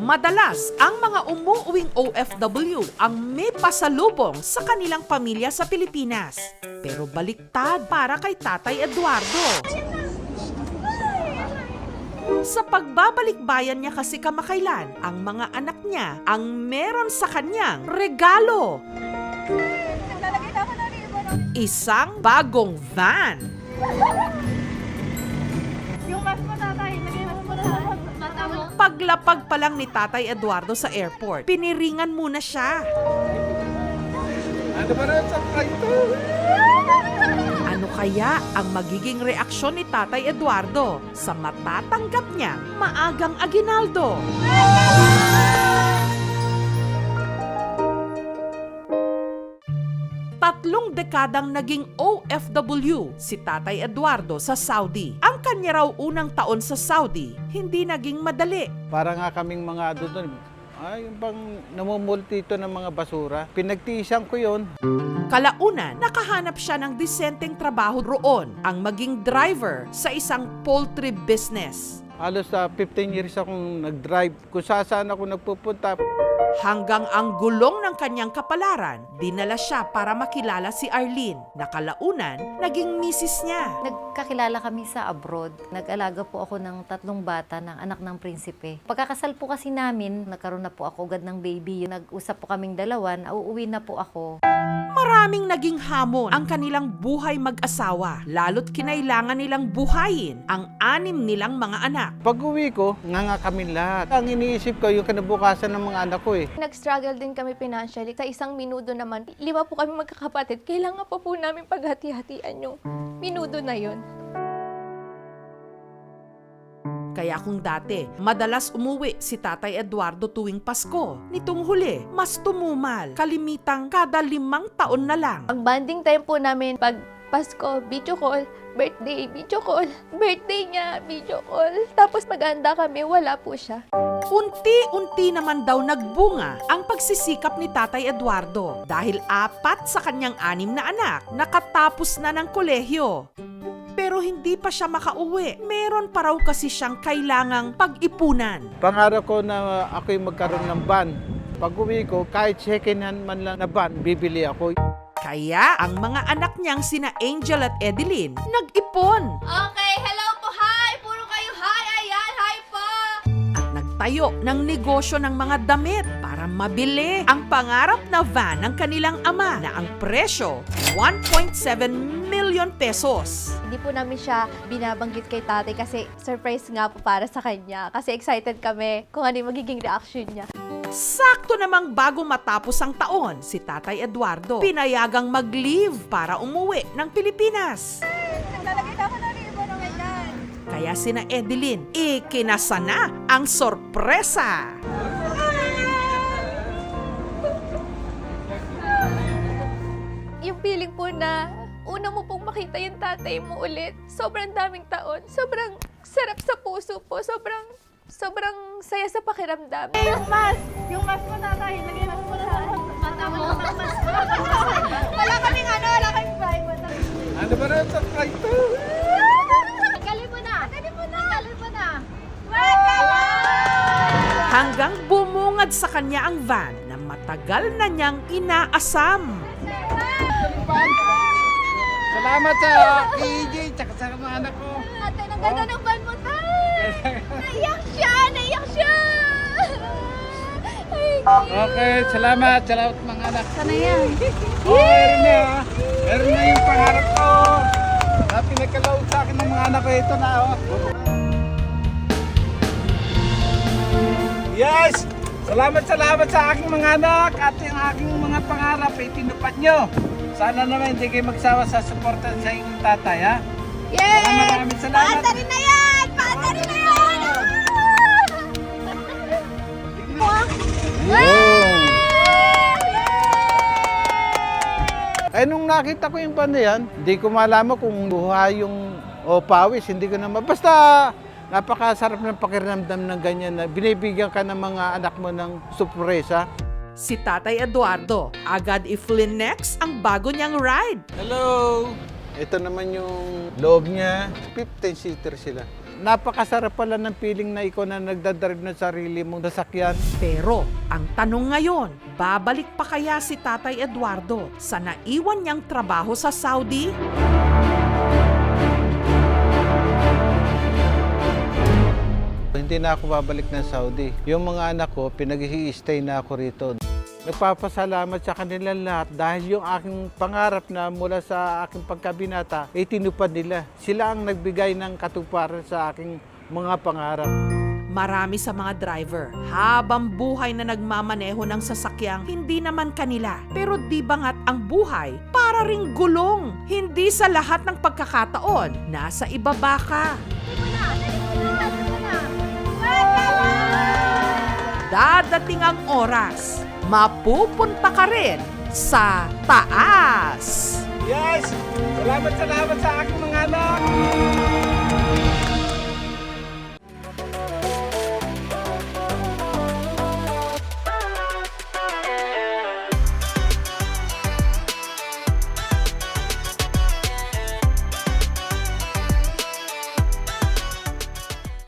Madalas, ang mga umuuwing OFW ang may pasalubong sa kanilang pamilya sa Pilipinas. Pero baliktad para kay Tatay Eduardo. Sa pagbabalik bayan niya kasi kamakailan, ang mga anak niya ang meron sa kanyang regalo. Isang bagong van. Yung mas mo Paglapag pa lang ni Tatay Eduardo sa airport, piniringan muna siya. Ano ba rin sa? Ano kaya ang magiging reaksyon ni Tatay Eduardo sa matatanggap niyang maagang aginaldo? Dekadang naging OFW si Tatay Eduardo sa Saudi. Ang kanya raw unang taon sa Saudi, hindi naging madali. Para nga kaming mga doon, ay yung bang namumultito ng mga basura. Pinagtiisan ko yon. Kalaunan, nakahanap siya ng disenteng trabaho roon, ang maging driver sa isang poultry business. Halos sa 15 years akong nag-drive. Kung saan ako nagpupunta, Hanggang ang gulong ng kanyang kapalaran, dinala siya para makilala si Arlene, na kalaunan naging misis niya. Nagkakilala kami sa abroad. Nag-alaga po ako ng tatlong bata ng anak ng prinsipe. Pagkakasal po kasi namin, nagkaroon na po ako agad ng baby. Nag-usap po kaming dalawa, na uuwi na po ako. Maraming naging hamon ang kanilang buhay mag-asawa, lalo't kinailangan nilang buhayin ang anim nilang mga anak. pag uwi ko, nga nga kami lahat. Ang iniisip ko yung kinabukasan ng mga anak ko eh. Nag-struggle din kami financially. Sa isang minuto naman, lima po kami magkakapatid. Kailangan pa po namin paghati-hatian yung minuto na yon. Kaya kung dati, madalas umuwi si Tatay Eduardo tuwing Pasko, nitong huli, mas tumumal, kalimitang kada limang taon na lang. Ang banding time po namin pag Pasko, video call, birthday, video call, birthday niya, video call. Tapos mag-anda kami, wala po siya. Unti-unti naman daw nagbunga ang pagsisikap ni Tatay Eduardo dahil apat sa kanyang anim na anak nakatapos na ng kolehiyo. Pero hindi pa siya makauwi. Meron pa raw kasi siyang kailangang pag-ipunan. Pangarap ko na ako'y magkaroon ng van. Pag uwi ko, kahit second hand man lang na van, bibili ako. Kaya ang mga anak niyang sina Angel at Edeline nag-ipon Okay, hello po, hi! Puro kayo hi! Ayan, hi po! at nagtayo ng negosyo ng mga damit para mabili ang pangarap na van ng kanilang ama na ang presyo 1.7 million pesos. Hindi po namin siya binabanggit kay tatay kasi surprise nga po para sa kanya. Kasi excited kami kung ano yung magiging reaction niya. Sakto namang bago matapos ang taon, si Tatay Eduardo pinayagang mag-leave para umuwi ng Pilipinas. Naglalagay na ako ng ribbon ng ganyan. Kaya sina Edeline, ikinasa na ang sorpresa. Yung feeling po na una mo pong makita yung tatay mo ulit. Sobrang daming taon. Sobrang sarap sa puso po. Sobrang, sobrang saya sa pakiramdam. Yung mask! Yung mask mo tatay, lagay mo mo sa mata mo. wala kaming ano, wala kaming Bible. Ano ba rin sa ito? Tagalin mo na! Mo na! Mo na! Hanggang bumungad sa kanya ang van na matagal na niyang inaasam. Salamat sa PJ, tsaka sa mga anak ko. Ate, ang ganda ng van mo, tay! Naiyak siya! Naiyak siya! Ay, Okay, salamat. Salamat mga anak. Sana yan. Oh, meron na. ah. Meron na yung pangarap ko. Na pinagkalaot sa akin ng mga anak ko. Ito na, oh. Yes! Salamat, salamat sa aking mga anak at yung aking mga pangarap ay tinupad nyo. Sana naman hindi kayo magsawa sa suporta sa inyong tatay, ha? Yay! Maraming salamat. Paatarin na yan! Paatarin na yan! Eh nung nakita ko yung banda yan, hindi ko malaman kung buhay yung o pawis, hindi ko naman. Basta napakasarap ng pakiramdam ng ganyan na binibigyan ka ng mga anak mo ng sorpresa. Si Tatay Eduardo, agad i-flinex ang bago niyang ride. Hello! Ito naman yung loob niya. 15-seater sila. napakasarap pala ng feeling na ikaw na nagdadrive ng sarili mong sasakyan. Pero ang tanong ngayon, babalik pa kaya si Tatay Eduardo sa naiwan niyang trabaho sa Saudi? Hindi na ako babalik ng Saudi. Yung mga anak ko, pinag stay na ako rito. Nagpapasalamat sa kanila lahat dahil yung aking pangarap na mula sa aking pagkabinata, ay tinupad nila. Sila ang nagbigay ng katuparan sa aking mga pangarap. Marami sa mga driver, habang buhay na nagmamaneho ng sasakyang hindi naman kanila. Pero di ba nga't ang buhay para ring gulong? Hindi sa lahat ng pagkakataon, nasa ibaba ka. Dadating ang oras, mapupunta ka rin sa taas. Yes! Salamat, salamat sa aking mga anak!